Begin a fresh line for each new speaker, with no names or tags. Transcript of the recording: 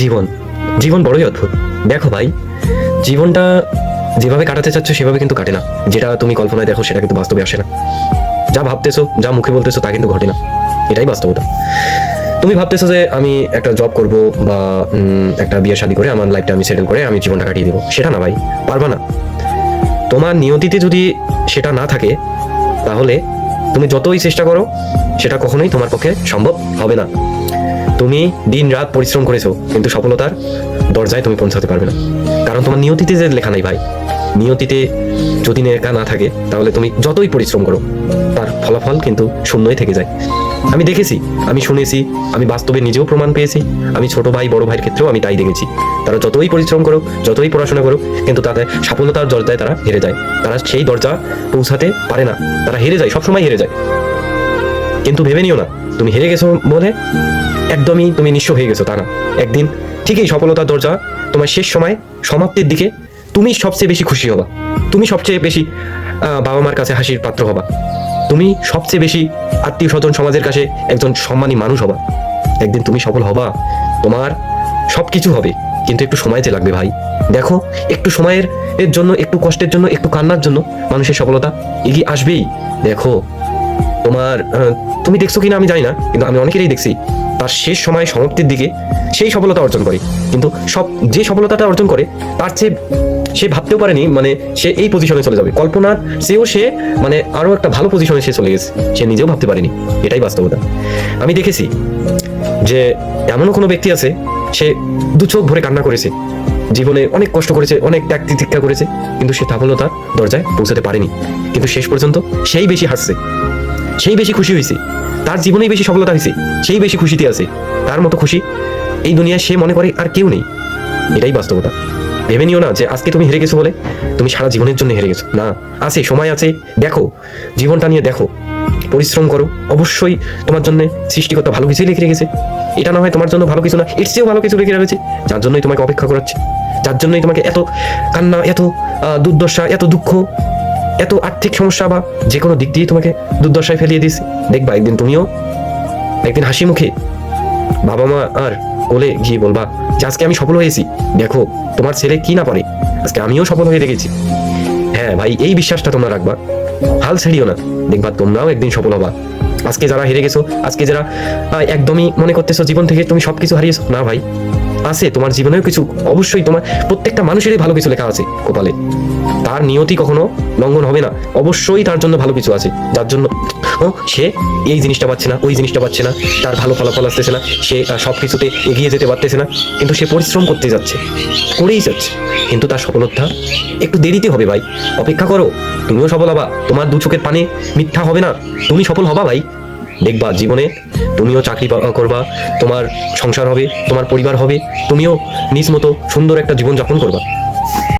জীবন। জীবন বড়ই অদ্ভুত। দেখো ভাই, জীবনটা যেভাবে কাটাতে চাচ্ছ সেভাবে কিন্তু কাটে না। যেটা তুমি কল্পনায় দেখো সেটা কিন্তু বাস্তবে আসে না। যা ভাবতেছো, যা মুখে বলতেছো তা কিন্তু ঘটে না। এটাই বাস্তবতা। তুমি ভাবতেছো যে আমি একটা জব করব বা একটা বিয়ে শাদী করে আমার লাইফটা আমি সেটেল করে আমি জীবনটা কাটিয়ে দেবো। সেটা না ভাই, পারবা না। তোমার নিয়তিতে যদি সেটা না থাকে, তাহলে তুমি যতই চেষ্টা করো, সেটা কখনোই তোমার পক্ষে সম্ভব হবে না। তুমি দিন রাত পরিশ্রম করেছ, কিন্তু সফলতার দরজায় তুমি পৌঁছাতে পারবে না। কারণ তোমার নিয়তিতে যে লেখা নাই ভাই, নিয়তিতে যদি লেখা না থাকে, তাহলে তুমি যতই পরিশ্রম করো, তার ফলাফল কিন্তু শূন্যই থেকে যায়। আমি দেখেছি, আমি শুনেছি, আমি বাস্তবে নিজেও প্রমাণ পেয়েছি, আমি ছোট ভাই, বড় ভাইয়ের ক্ষেত্রেও আমি তাই দেখেছি। তারা যতই পরিশ্রম করো যতই পড়াশোনা করো কিন্তু তাদের সফলতার দরজায় তারা হেরে যায়। তারা সেই দরজা পৌঁছাতে পারে না, তারা হেরে যায়, সবসময় হেরে যায়। কিন্তু ভেবে নিও না। তুমি হেরে গেছো বলে একদমই তুমি নিঃস্ব হয়ে গেছো, তা না। একদিন ঠিকই সফলতার দরজা তোমার শেষ সময় সমাপ্তির দিকে তুমি সবচেয়ে বেশি খুশি হবা। তুমি সবচেয়ে বেশি বাবা মার কাছে হাসির পাত্র হবা। তুমি সবচেয়ে বেশি আত্মীয় স্বজন সমাজের কাছে একজন সম্মানী মানুষ হবা। একদিন তুমি সফল হবা, তোমার সব কিছু হবে। কিন্তু একটু সময় যে লাগবে ভাই। দেখো, একটু সময়ের এর জন্য, একটু কষ্টের জন্য, একটু কান্নার জন্য মানুষের সফলতা এগিয়ে আসবেই। দেখো আহ, তুমি দেখছ কিনা আমি জানি না কিন্তু আমি অনেকেরই দেখছি। তার শেষ সময় সমাপ্তির দিকে সেই সফলতা অর্জন করে। কিন্তু সব যে সফলতাটা অর্জন করে তার চেয়ে সে ভাবতেও পারেনি মানে সে এই পজিশনে চলে যাবে। কল্পনার চেয়েও সে মানে আরও একটা ভালো পজিশনে সে চলে গেছে। সে নিজেও ভাবতে পারেনি। এটাই বাস্তবতা। আমি দেখেছি যে এমনও কোনো ব্যক্তি আছে সে দু চোখ ভরে কান্না করেছে। জীবনে অনেক কষ্ট করেছে অনেক ত্যাগ তিতিক্ষা করেছে কিন্তু সে সফলতার দরজায় পৌঁছাতে পারেনি। কিন্তু শেষ পর্যন্ত সেই বেশি হাসছে। সেই বেশি খুশি হয়েছে। তার জীবনেই বেশি সফলতা হয়েছে, সেই বেশি খুশিতে আছে। তার মতো খুশি এই দুনিয়ায় সে মনে করে আর কেউ নেই। এটাই বাস্তবতা। ভেবে নিও না যে আজকে তুমি হেরে গেছো বলে তুমি সারা জীবনের জন্য হেরে গেছো। না, আছে, সময় আছে, দেখো, জীবনটা নিয়ে দেখো। পরিশ্রম করো, অবশ্যই তোমার জন্য সৃষ্টিকর্তা ভালো কিছুই লিখে রেখেছে। এটা না হয় তোমার জন্য ভালো কিছু না, এর চেয়েও ভালো কিছু লিখে রেখেছে। যার জন্যই তোমাকে অপেক্ষা করাচ্ছে। যার জন্যই তোমাকে এত কান্না, এত দুর্দশা, এত দুঃখ এত আর্থিক সমস্যা বা যে কোনো দিক দিয়ে তোমাকে দুর্দশায় ফেলিয়ে দিস দেখবা, একদিন তুমিও, একদিন হাসি মুখে বাবা মা আর কোলে গিয়ে বলবা, যে আজকে আমি সফল হয়েছি। দেখো, তোমার ছেলে কি না পারে? আজকে আমিও সফল হয়ে দেখেছি। হ্যাঁ ভাই, এই বিশ্বাসটা তোমরা রাখবা। হাল ছেড়িও না। দেখবা, তোমরাও একদিন সফল হবা। আজকে যারা হেরে গেছো, আজকে যারা একদমই মনে করতেছো জীবন থেকে তুমি সবকিছু হারিয়েছো। না ভাই আছে, তোমার জীবনেও কিছু, অবশ্যই তোমার প্রত্যেকটা মানুষেরই ভালো কিছু লেখা আছে কপালে। তার নিয়তি কখনো লঙ্ঘন হবে না। অবশ্যই তার জন্য ভালো কিছু আছে। যার জন্য, ও, সে এই জিনিসটা পাচ্ছে না, ওই জিনিসটা পাচ্ছে না, তার ভালো ফলাফল আসতেছে না, সে সব কিছুতে এগিয়ে যেতে পারতেছে না, কিন্তু সে পরিশ্রম করতে যাচ্ছে, করেই যাচ্ছে। কিন্তু তার সফলতা একটু দেরিতে হবে ভাই। অপেক্ষা করো, তুমিও সফল হবা। তোমার দু চোখের পানে মিথ্যা হবে না। তুমি সফল হবা ভাই। দেখবা জীবনে তুমিও চাকরি করবা, তোমার সংসার হবে, তোমার পরিবার হবে, তুমিও নিজ মতো সুন্দর একটা জীবন যাপন করবা।